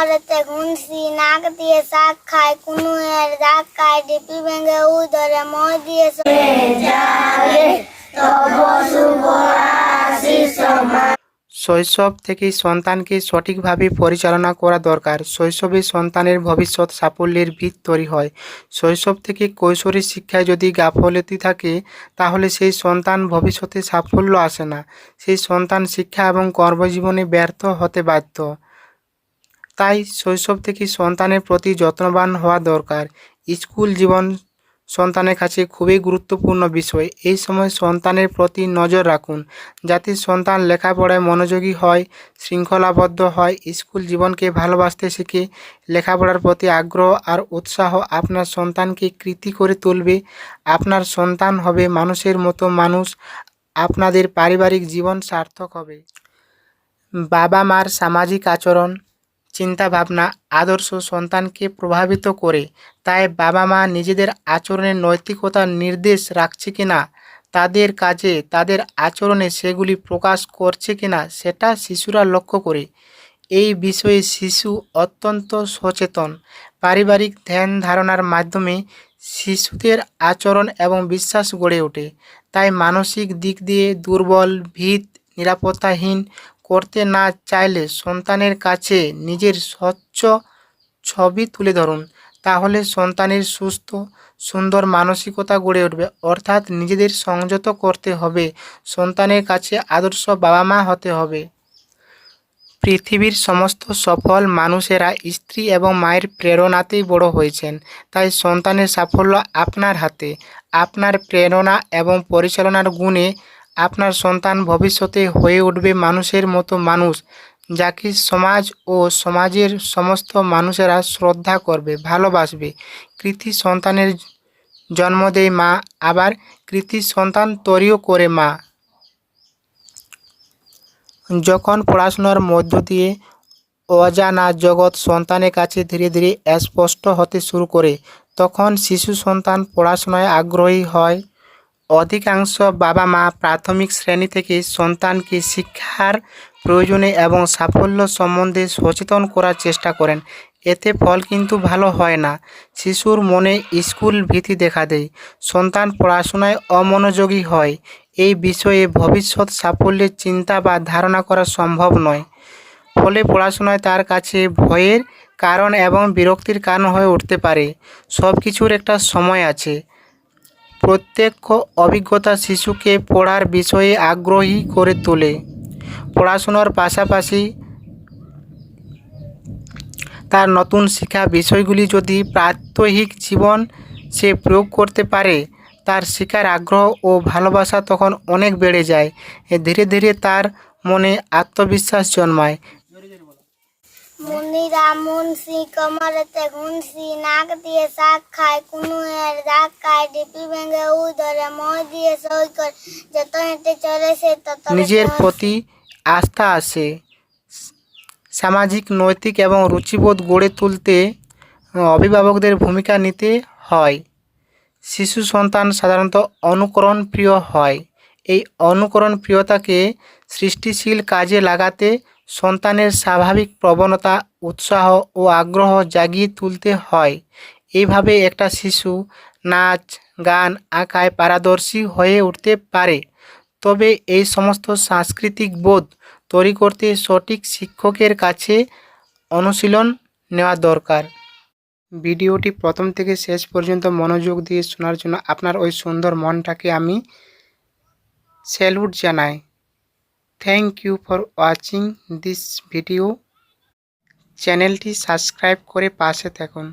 মরেতে ঘুনসি নাক দিয়ে শাক খায় কোনো এর দাগ খায় ডিপি ভেঙে উদরে মই দিয়ে শৈশব থেকেই সন্তানকে সঠিকভাবে পরিচালনা করা দরকার। শৈশবে সন্তানের ভবিষ্যৎ সাফল্যের ভিত তৈরি হয়। শৈশব থেকে কৈশোরী শিক্ষায় যদি গাফলতি থাকে তাহলে সেই সন্তান ভবিষ্যতে সাফল্য আসে না। সেই সন্তান শিক্ষা এবং কর্মজীবনে ব্যর্থ হতে বাধ্য। তাই শৈশব থেকে সন্তানের প্রতি যত্নবান হওয়া দরকার। স্কুল জীবন সন্তানের কাছে খুবই গুরুত্বপূর্ণ বিষয়। এই সময় সন্তানের প্রতি নজর রাখুন, যাতে সন্তান লেখাপড়ায় মনোযোগী হয়, শৃঙ্খলাবদ্ধ হয়। স্কুল জীবনকে ভালোবাসতে শিখে লেখাপড়ার প্রতি আগ্রহ আর উৎসাহ আপনার সন্তানকে কৃতি করে তুলবে। আপনার সন্তান হবে মানুষের মতো মানুষ। আপনাদের পারিবারিক জীবন সার্থক হবে। বাবা মার সামাজিক আচরণ চিন্তাভাবনা আদর্শ সন্তানকে প্রভাবিত করে, তাই বাবা মা নিজেদের আচরণের নৈতিকতার নির্দেশ রাখছে কিনা, তাদের কাজে তাদের আচরণে সেগুলি প্রকাশ করছে কিনা সেটা শিশুরা লক্ষ্য করে। এই বিষয়ে শিশু অত্যন্ত সচেতন। পারিবারিক ধ্যান ধারণার মাধ্যমে শিশুদের আচরণ এবং বিশ্বাস গড়ে ওঠে। তাই মানসিক দিক দিয়ে দুর্বল, ভীত, নিরাপত্তাহীন করতে না চাইলে সন্তানের কাছে নিজের স্বচ্ছ ছবি তুলে ধরুন। তাহলে সন্তানের সুস্থ, সুন্দর মানসিকতা গড়ে উঠবে। অর্থাৎ নিজেদের সংযত করতে হবে। সন্তানের কাছে আদর্শ বাবা মা হতে হবে। পৃথিবীর সমস্ত সফল মানুষেরা স্ত্রী এবং মায়ের প্রেরণাতেই বড় হয়েছেন। তাই সন্তানের সাফল্য আপনার হাতে। আপনার প্রেরণা এবং পরিচালনার গুণে আপনার সন্তান ভবিষ্যতে হয়ে উঠবে মানুষের মতো মানুষ, যাকে সমাজ ও সমাজের সমস্ত মানুষেরা শ্রদ্ধা করবে, ভালোবাসবে। কৃতি সন্তানের জন্ম দেয় মা, আবার কৃতি সন্তান তৈরিও করে মা। যখন পড়াশোনার মধ্য দিয়ে অজানা জগৎ সন্তানের কাছে ধীরে ধীরে স্পষ্ট হতে শুরু করে, তখন শিশু সন্তান পড়াশোনায় আগ্রহী হয়। অধিকাংশ বাবা মা প্রাথমিক শ্রেণি থেকে সন্তানকে শিক্ষার প্রয়োজনে এবং সাফল্য সম্বন্ধে সচেতন করার চেষ্টা করেন। এতে ফল কিন্তু ভালো হয় না। শিশুর মনে স্কুল ভীতি দেখা দেয়। সন্তান পড়াশোনায় অমনোযোগী হয়। এই বিষয়ে ভবিষ্যৎ সাফল্যের চিন্তা বা ধারণা করা সম্ভব নয়। ফলে পড়াশোনায় তার কাছে ভয়ের কারণ এবং বিরক্তির কারণ হয়ে উঠতে পারে। সব কিছুর একটা সময় আছে। প্রত্যক্ষ অভিজ্ঞতা শিশুকে পড়ার বিষয়ে আগ্রহী করে তোলে। পড়াশোনার পাশাপাশি তার নতুন শিক্ষা বিষয়গুলি যদি প্রাত্যহিক জীবন সে প্রয়োগ করতে পারে, তার শেখার আগ্রহ ও ভালোবাসা তখন অনেক বেড়ে যায়। ধীরে ধীরে তার মনে আত্মবিশ্বাস জন্মায়। মুনিরা, মুন্সি কমরেতে ঘুনসি নাক দিয়ে শাক খায় কুনু এর দাগ খায়, ডিপি ভেঙে উদরে মই দিয়ে সই করে। যত হেঁটে চলে সে তত নিজের প্রতি আস্থা আসে সামাজিক, নৈতিক এবং রুচিবোধ গড়ে তুলতে অভিভাবকদের ভূমিকা নিতে হয়। শিশু সন্তান সাধারণত অনুকরণ প্রিয় হয়। এই অনুকরণ প্রিয়তাকে সৃষ্টিশীল কাজে লাগাতে সন্তানের স্বাভাবিক প্রবণতা, উৎসাহ ও আগ্রহ জাগিয়ে তুলতে হয়। এইভাবে একটা শিশু নাচ, গান আঁকায় পারদর্শী হয়ে উঠতে পারে। তবে এই সমস্ত সাংস্কৃতিক বোধ তৈরি করতে সঠিক শিক্ষকের কাছে অনুশীলন নেওয়া দরকার। ভিডিওটি প্রথম থেকে শেষ পর্যন্ত মনোযোগ দিয়ে শোনার জন্য আপনার ওই সুন্দর মনটাকে আমি স্যালুট জানাই। Thank you for watching this video চ্যানেলটি সাবস্ক্রাইব করে পাশে থাকুন।